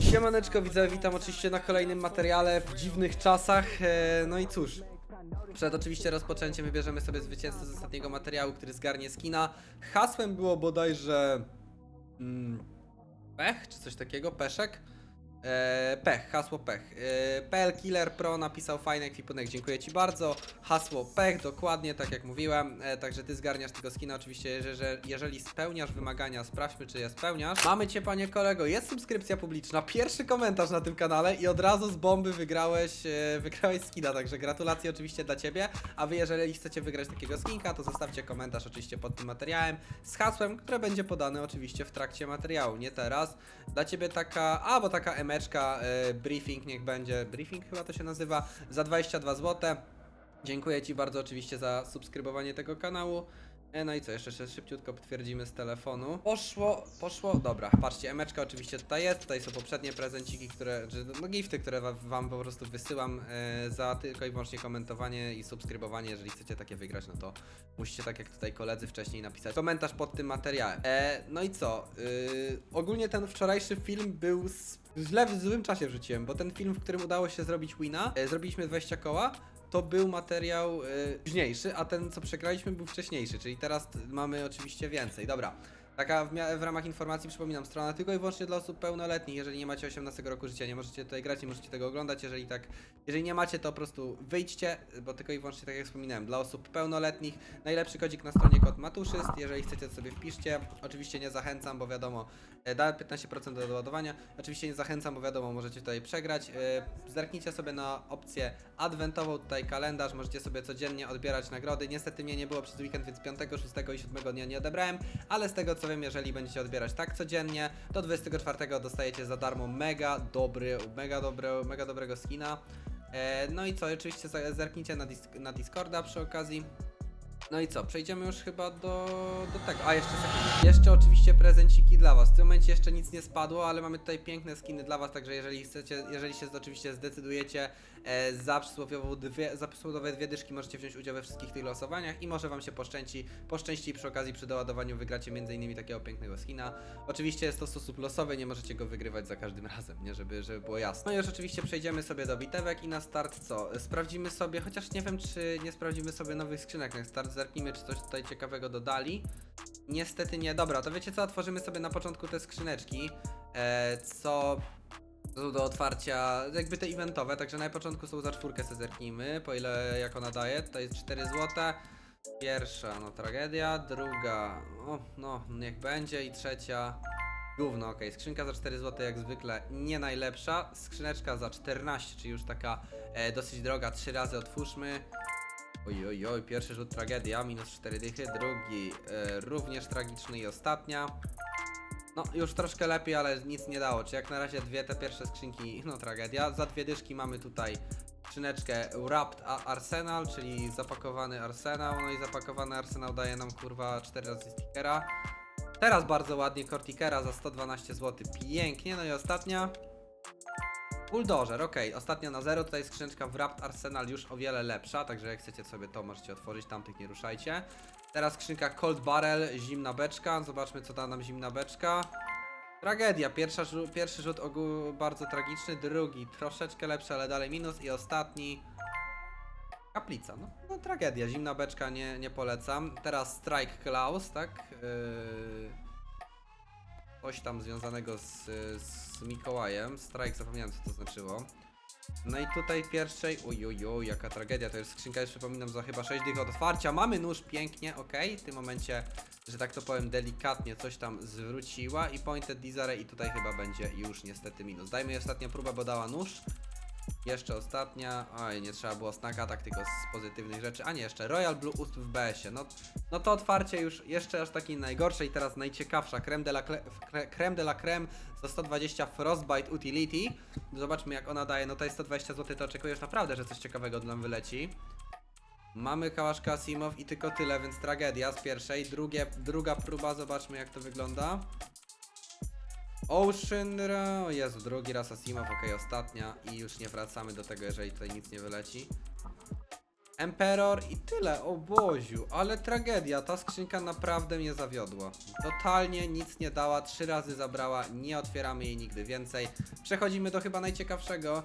Siemaneczko widzowie, witam oczywiście na kolejnym materiale w dziwnych czasach. E, No i cóż, przed oczywiście rozpoczęciem wybierzemy sobie zwycięzcę z ostatniego materiału, który zgarnie skina. Hasłem było bodajże... Mm, pech, czy coś takiego? Peszek? E, pech, hasło pech. E, PL Killer Pro napisał fajny ekwipunek, dziękuję Ci bardzo. Hasło pech, dokładnie tak jak mówiłem. E, także Ty zgarniasz tego skina, oczywiście, jeżeli, jeżeli spełniasz wymagania, sprawdźmy czy je spełniasz. Mamy Cię Panie kolego, jest subskrypcja publiczna, pierwszy komentarz na tym kanale i od razu z bomby wygrałeś, wygrałeś skina, także gratulacje oczywiście dla Ciebie. A Wy jeżeli chcecie wygrać takiego skinka, to zostawcie komentarz oczywiście pod tym materiałem z hasłem, które będzie podane oczywiście w trakcie materiału, nie teraz. Dla Ciebie taka, a bo taka emeczka, e, briefing niech będzie, briefing chyba to się nazywa, za 22 zł. Dziękuję Ci bardzo oczywiście za subskrybowanie tego kanału. E, No i co, jeszcze szy- szybciutko potwierdzimy z telefonu. Poszło, poszło, dobra, patrzcie, emeczka oczywiście tutaj jest, tutaj są poprzednie prezenciki, które, czy no gifty, które wa- Wam po prostu wysyłam e, za tylko i wyłącznie komentowanie i subskrybowanie, jeżeli chcecie takie wygrać, no to musicie tak jak tutaj koledzy wcześniej napisać komentarz pod tym materiałem. E, no i co, y, ogólnie ten wczorajszy film był z, źle w złym czasie wrzuciłem, bo ten film, w którym udało się zrobić wina, e, zrobiliśmy 20 koła, to był materiał y, późniejszy, a ten co przegraliśmy był wcześniejszy, czyli teraz mamy oczywiście więcej. Dobra. Taka w, w ramach informacji przypominam, strona tylko i wyłącznie dla osób pełnoletnich. Jeżeli nie macie 18 roku życia, nie możecie tutaj grać, nie możecie tego oglądać. Jeżeli tak, jeżeli nie macie, to po prostu wyjdźcie, bo tylko i wyłącznie tak jak wspominałem, dla osób pełnoletnich. Najlepszy kodzik na stronie kod matuszyst. Jeżeli chcecie to sobie wpiszcie. Oczywiście nie zachęcam, bo wiadomo, e, da 15% do doładowania. Oczywiście nie zachęcam, bo wiadomo, możecie tutaj przegrać. E, Zerknijcie sobie na opcję adwentową, tutaj kalendarz, możecie sobie codziennie odbierać nagrody. Niestety mnie nie było przez weekend, więc 5, 6 i 7 dnia nie odebrałem, ale z tego co jeżeli będziecie odbierać tak codziennie, do 24 dostajecie za darmo mega dobry, mega dobry, mega dobrego skina. E, no i co, oczywiście zerknijcie na, disk na Discorda przy okazji. No i co, przejdziemy już chyba do, do tego. A jeszcze sekund. Jeszcze oczywiście prezenciki dla Was. W tym momencie jeszcze nic nie spadło, ale mamy tutaj piękne skiny dla Was, także jeżeli chcecie, jeżeli się oczywiście zdecydujecie e, za przysłowiową dwie, za przysłowiowe dwie dyszki możecie wziąć udział we wszystkich tych losowaniach i może Wam się poszczęści, poszczęści przy okazji przy doładowaniu wygracie m.in. takiego pięknego skina. Oczywiście jest to sposób losowy, nie możecie go wygrywać za każdym razem, nie? Żeby, żeby było jasne. No i już oczywiście przejdziemy sobie do bitewek i na start co? Sprawdzimy sobie, chociaż nie wiem czy nie sprawdzimy sobie nowych skrzynek na start, zerknijmy czy coś tutaj ciekawego dodali. Niestety nie, dobra, to wiecie co, otworzymy sobie na początku te skrzyneczki, e, co są do otwarcia, jakby te eventowe, także na początku są za czwórkę se zerknijmy, po ile jak ona daje, to jest 4 złote. Pierwsza, no tragedia, druga, no, no niech będzie. I trzecia, gówno, okej, skrzynka za 4 zł jak zwykle nie najlepsza, skrzyneczka za 14, czyli już taka e, dosyć droga, trzy razy otwórzmy. Oj, oj, oj, pierwszy rzut tragedia, minus 4 dychy, drugi e, również tragiczny i ostatnia. No, już troszkę lepiej, ale nic nie dało. Czy jak na razie dwie te pierwsze skrzynki, no tragedia. Za dwie dyszki mamy tutaj skrzyneczkę Wrapped Arsenal, czyli zapakowany arsenał. No i zapakowany arsenał daje nam kurwa 4 razy stickera. Teraz bardzo ładnie Cortikera za 112 zł. Pięknie. No i ostatnia. Bulldozer, okej, ostatnia na zero, tutaj skrzyneczka Wrapped Arsenal już o wiele lepsza, także jak chcecie sobie to możecie otworzyć, tamtych nie ruszajcie. Teraz skrzynka Cold Barrel, zimna beczka, zobaczmy co da nam zimna beczka. Tragedia, Pierwsza, pierwszy rzut ogół bardzo tragiczny, drugi troszeczkę lepszy, ale dalej minus i ostatni... Kaplica, no, no tragedia, zimna beczka nie, nie polecam. Teraz Strike Klaus, tak? Yy... Coś tam związanego z, z Mikołajem. Strike, zapomniałem co to znaczyło. No i tutaj pierwszej, uj, uj, uj, jaka tragedia, to jest skrzynka, już przypominam, za chyba 6 dych od otwarcia. Mamy nóż, pięknie, ok. W tym momencie, że tak to powiem, delikatnie coś tam zwróciła i Pointed Desire i tutaj chyba będzie już niestety minus. Dajmy jej ostatnią próbę, bo dała nóż. Jeszcze ostatnia, oj, nie trzeba było snaka, tak tylko z pozytywnych rzeczy. A nie, jeszcze Royal Blue Ust w BS-ie. No, no to otwarcie już jeszcze aż takiej najgorszej, teraz najciekawsza. Creme de la, creme, de la creme za 120 Frostbite Utility. Zobaczmy jak ona daje, no to jest 120 zł, to oczekujesz naprawdę, że coś ciekawego nam wyleci. Mamy kałaszka Asimov i tylko tyle, więc tragedia z pierwszej. Drugie, druga próba, zobaczmy jak to wygląda. Ocean, Ra- o Jezu, drugi raz Asimov, okej, ostatnia i już nie wracamy do tego, jeżeli tutaj nic nie wyleci. Emperor i tyle, o Boziu, ale tragedia, ta skrzynka naprawdę mnie zawiodła. Totalnie nic nie dała, trzy razy zabrała, nie otwieramy jej nigdy więcej. Przechodzimy do chyba najciekawszego,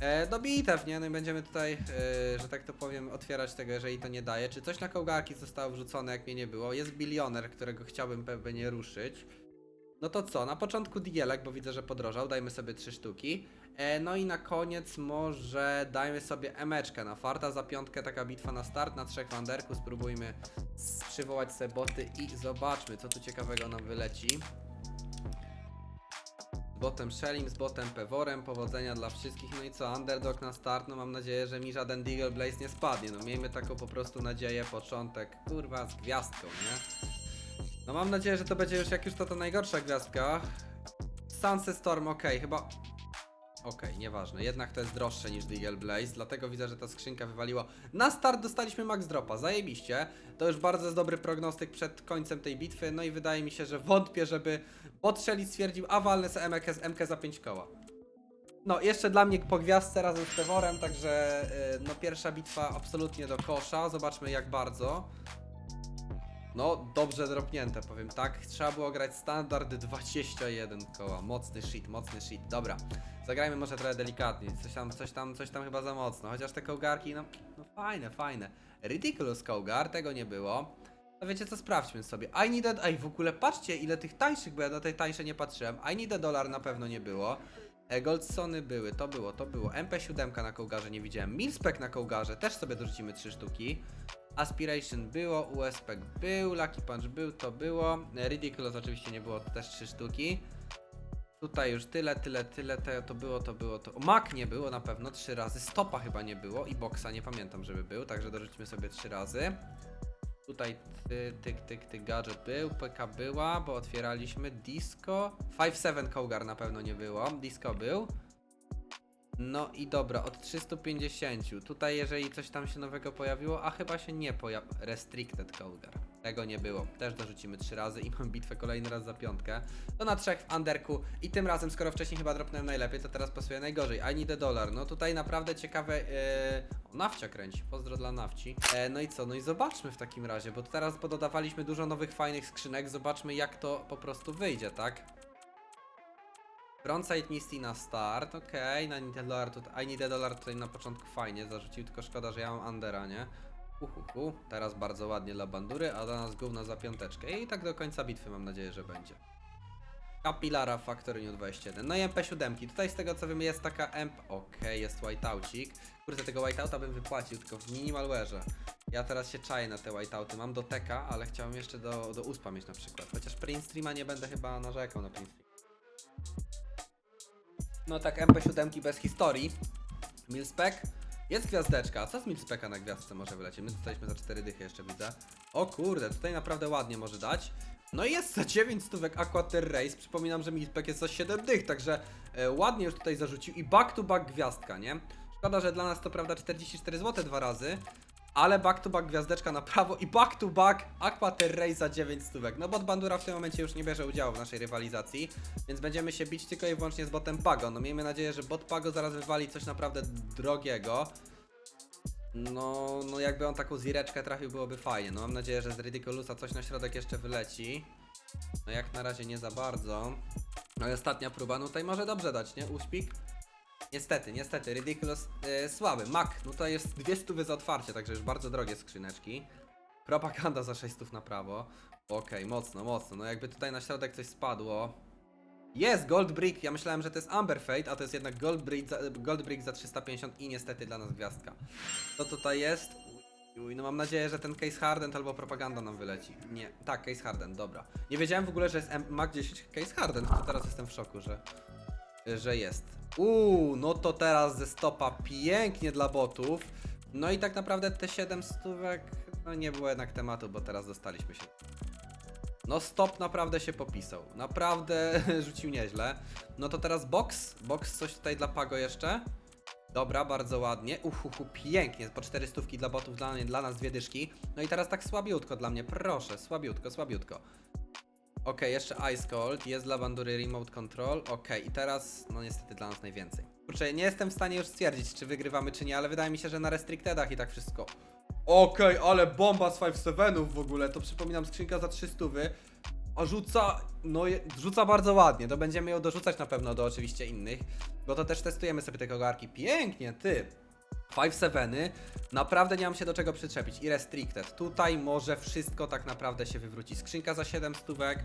e, do bitew, nie? No i będziemy tutaj, e, że tak to powiem, otwierać tego, jeżeli to nie daje. Czy coś na kołgarki zostało wrzucone, jak mnie nie było? Jest bilioner, którego chciałbym pewnie nie ruszyć. No to co, na początku digielek, bo widzę, że podrożał, dajmy sobie trzy sztuki. E, no i na koniec może dajmy sobie emeczkę na farta za piątkę, taka bitwa na start, na trzech wanderku, spróbujmy przywołać sobie boty i zobaczmy, co tu ciekawego nam wyleci. Z botem Shellim, z botem Peworem, powodzenia dla wszystkich, no i co, underdog na start, no mam nadzieję, że mi żaden Deagle Blaze nie spadnie, no miejmy taką po prostu nadzieję, początek, kurwa, z gwiazdką, nie? No mam nadzieję, że to będzie już, jak już to to najgorsza gwiazdka. Sunset Storm, okej, chyba... Okej, nieważne, jednak to jest droższe niż Deagle Blaze, dlatego widzę, że ta skrzynka wywaliła. Na start dostaliśmy max dropa, zajebiście. To już bardzo jest dobry prognostyk przed końcem tej bitwy, no i wydaje mi się, że wątpię, żeby bot Shelly stwierdził, a walnę sobie MK, z- MK za 5 koła. No, jeszcze dla mnie po gwiazdce razem z Peworem, także yy, no pierwsza bitwa absolutnie do kosza, zobaczmy jak bardzo. No, dobrze dropnięte, powiem tak. Trzeba było grać standard 21 koła. Mocny shit, mocny shit. Dobra, zagrajmy może trochę delikatniej. Coś tam, coś tam, coś tam chyba za mocno. Chociaż te kołgarki, no, no fajne, fajne. Ridiculous kołgar, tego nie było. No wiecie co, sprawdźmy sobie. I need a... Ej, w ogóle patrzcie ile tych tańszych, bo ja na tej tańsze nie patrzyłem. I need a dollar na pewno nie było. E, Goldsony były, to było, to było. MP7 na kołgarze nie widziałem. Milspec na kołgarze, też sobie dorzucimy 3 sztuki. Aspiration było, USP był, Lucky Punch był, to było. Ridiculous oczywiście nie było, to też 3 sztuki. Tutaj już tyle, tyle, tyle, te, to było, to było, to... Mac nie było na pewno, 3 razy. Stopa chyba nie było i Boxa nie pamiętam, żeby był, także dorzucimy sobie 3 razy. Tutaj ty, tyk, tyk, tyk, gadżet był, PK była, bo otwieraliśmy disco. 5-7 Cougar na pewno nie było, disco był. No i dobra, od 350. Tutaj jeżeli coś tam się nowego pojawiło, a chyba się nie pojawiło. Restricted Cougar. Tego nie było. Też dorzucimy trzy razy i mam bitwę kolejny raz za piątkę. To na trzech w underku i tym razem, skoro wcześniej chyba dropnąłem najlepiej, to teraz pasuje najgorzej. I need a dollar. No tutaj naprawdę ciekawe... Yy... O, kręci. Pozdro dla Nawci. E, no i co? No i zobaczmy w takim razie, bo teraz pododawaliśmy dużo nowych fajnych skrzynek. Zobaczmy jak to po prostu wyjdzie, tak? Frontside Misty na start, okej, na Need a Dollar tutaj, a Dollar tutaj na początku fajnie zarzucił, tylko szkoda, że ja mam Undera, nie? Uhuhu, teraz bardzo ładnie dla bandury, a dla nas gówno za piąteczkę i tak do końca bitwy mam nadzieję, że będzie. Capilara Factory New 21, no i MP7, tutaj z tego co wiem jest taka MP, okej, jest whiteoucik, kurde tego whiteouta bym wypłacił, tylko w minimalware'ze. Ja teraz się czaję na te whiteouty, mam do teka, ale chciałem jeszcze do, do USPA mieć na przykład, chociaż print streama nie będę chyba narzekał na print stream. No tak, MP7 bez historii. Milspec. Jest gwiazdeczka. Co z Milspeca na gwiazdce może wylecieć? My dostaliśmy za 4 dychy jeszcze widzę. O kurde, tutaj naprawdę ładnie może dać. No i jest za 9 stówek Aquater Race. Przypominam, że Milspec jest za 7 dych, także e, ładnie już tutaj zarzucił. I back to back gwiazdka, nie? Szkoda, że dla nas to prawda 44 zł dwa razy. Ale back to back gwiazdeczka na prawo i back to back Aquater Race za 9 stówek. No bot Bandura w tym momencie już nie bierze udziału w naszej rywalizacji, więc będziemy się bić tylko i wyłącznie z botem Pago. No miejmy nadzieję, że bot Pago zaraz wywali coś naprawdę drogiego. No, no jakby on taką zireczkę trafił byłoby fajnie. No mam nadzieję, że z Ridiculusa coś na środek jeszcze wyleci. No jak na razie nie za bardzo. No i ostatnia próba, no tutaj może dobrze dać, nie? Uśpik. Niestety, niestety, Ridiculous yy, słaby. Mac, no to jest dwie stówy za otwarcie, także już bardzo drogie skrzyneczki. Propaganda za 6 stów na prawo. Okej, mocno, mocno. No jakby tutaj na środek coś spadło. Jest Gold Brick, ja myślałem, że to jest Amber Fate, a to jest jednak Gold Brick za, Gold Brick za 350 i niestety dla nas gwiazdka. Co tutaj jest? Uj, no mam nadzieję, że ten Case Harden albo propaganda nam wyleci. Nie, tak, Case Harden, dobra. Nie wiedziałem w ogóle, że jest Mac 10 Case Harden, to teraz jestem w szoku, że, że jest. Uuu, no to teraz ze stopa pięknie dla botów. No i tak naprawdę te 7 stówek, no nie było jednak tematu, bo teraz dostaliśmy się. No stop naprawdę się popisał. Naprawdę rzucił nieźle. No to teraz box. Box coś tutaj dla Pago jeszcze. Dobra, bardzo ładnie. Uhuhu, pięknie. Po 4 stówki dla botów, dla, dla nas dwie dyszki. No i teraz tak słabiutko dla mnie, proszę. Słabiutko, słabiutko. Okej, jeszcze Ice Cold, jest dla bandury Remote Control, okej, i teraz, no niestety dla nas najwięcej. Kurczę, nie jestem w stanie już stwierdzić, czy wygrywamy, czy nie, ale wydaje mi się, że na Restrictedach i tak wszystko. Okej, ale bomba z 5-7 w ogóle, to przypominam skrzynka za 300 a rzuca, no rzuca bardzo ładnie, to będziemy ją dorzucać na pewno do oczywiście innych, bo to też testujemy sobie te kogarki, pięknie, ty! 5-7, naprawdę nie mam się do czego przyczepić i restricted, tutaj może wszystko tak naprawdę się wywróci, skrzynka za 7 stówek,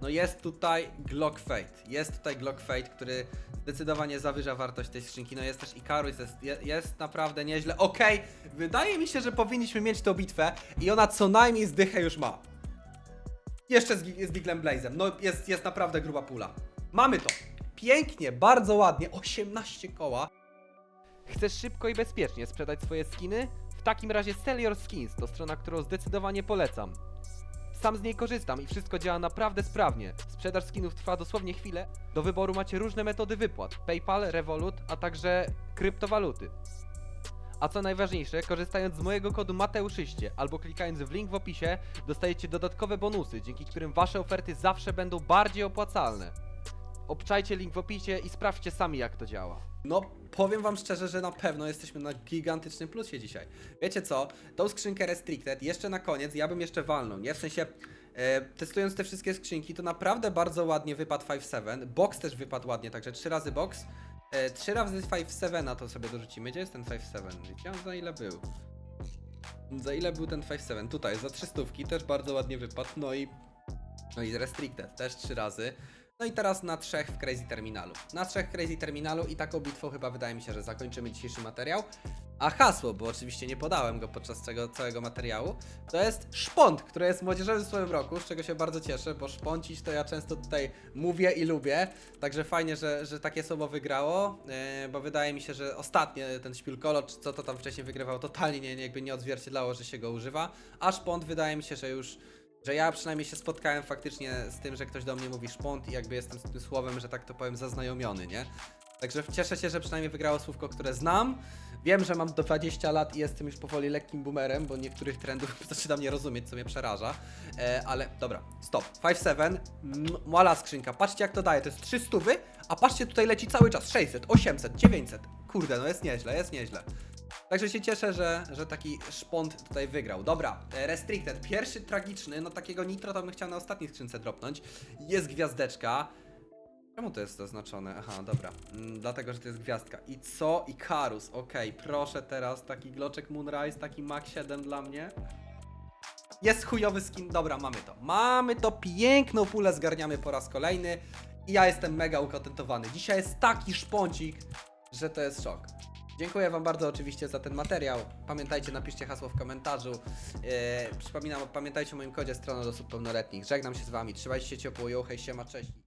no jest tutaj Glock Fate, jest tutaj Glock Fate, który zdecydowanie zawyża wartość tej skrzynki, no jest też Icarus, jest, je- jest naprawdę nieźle, okej, wydaje mi się, że powinniśmy mieć tą bitwę i ona co najmniej zdychę już ma. Jeszcze z, z Giglem Blazem. No jest, jest naprawdę gruba pula. Mamy to. Pięknie, bardzo ładnie. 18 koła. Chcesz szybko i bezpiecznie sprzedać swoje skiny? W takim razie Sell Your Skins to strona, którą zdecydowanie polecam. Sam z niej korzystam i wszystko działa naprawdę sprawnie. Sprzedaż skinów trwa dosłownie chwilę. Do wyboru macie różne metody wypłat: PayPal, Revolut, a także kryptowaluty. A co najważniejsze, korzystając z mojego kodu Mateuszyście albo klikając w link w opisie, dostajecie dodatkowe bonusy, dzięki którym wasze oferty zawsze będą bardziej opłacalne. Obczajcie link w opisie i sprawdźcie sami jak to działa. No, powiem wam szczerze, że na pewno jesteśmy na gigantycznym plusie dzisiaj. Wiecie co? Tą skrzynkę Restricted jeszcze na koniec ja bym jeszcze walnął, nie? W sensie, e, testując te wszystkie skrzynki, to naprawdę bardzo ładnie wypadł 5-7. Box też wypadł ładnie, także 3 razy box. E, 3 razy 5-7 to sobie dorzucimy. Gdzie jest ten 5-7? Wiecie on za ile był? Za ile był ten 5-7? Tutaj, za 300 też bardzo ładnie wypadł. No i no i Restricted też trzy razy. No i teraz na trzech w Crazy Terminalu. Na trzech w Crazy Terminalu i taką bitwą chyba wydaje mi się, że zakończymy dzisiejszy materiał. A hasło, bo oczywiście nie podałem go podczas tego całego materiału, to jest szpont, który jest młodzieżowym słowem roku, z czego się bardzo cieszę, bo szponcić to ja często tutaj mówię i lubię. Także fajnie, że, że takie słowo wygrało, yy, bo wydaje mi się, że ostatnio ten Śpilkolo, czy co to tam wcześniej wygrywał, totalnie nie, nie, jakby nie odzwierciedlało, że się go używa. A szpont wydaje mi się, że już że ja przynajmniej się spotkałem faktycznie z tym, że ktoś do mnie mówi szpont i jakby jestem z tym słowem, że tak to powiem, zaznajomiony, nie? Także cieszę się, że przynajmniej wygrało słówko, które znam. Wiem, że mam do 20 lat i jestem już powoli lekkim boomerem, bo niektórych trendów zaczynam nie rozumieć, co mnie przeraża. E, ale dobra, stop. 5-7, m- mała skrzynka. Patrzcie jak to daje, to jest 300, a patrzcie tutaj leci cały czas 600, 800, 900. Kurde, no jest nieźle, jest nieźle. Także się cieszę, że, że taki szpont tutaj wygrał. Dobra, e, Restricted. Pierwszy tragiczny, no takiego nitro to bym chciał na ostatniej skrzynce dropnąć. Jest gwiazdeczka. Czemu to jest zaznaczone? Aha, dobra. Mm, dlatego, że to jest gwiazdka. I co? I Karus. Okej, proszę teraz taki gloczek Moonrise, taki Mach 7 dla mnie. Jest chujowy skin. Dobra, mamy to. Mamy to. Piękną pulę zgarniamy po raz kolejny. I ja jestem mega ukontentowany. Dzisiaj jest taki szponcik, że to jest szok. Dziękuję Wam bardzo oczywiście za ten materiał. Pamiętajcie, napiszcie hasło w komentarzu. Eee, przypominam, pamiętajcie o moim kodzie strony do osób pełnoletnich. Żegnam się z Wami. Trzymajcie się ciepło, hej, siema, cześć.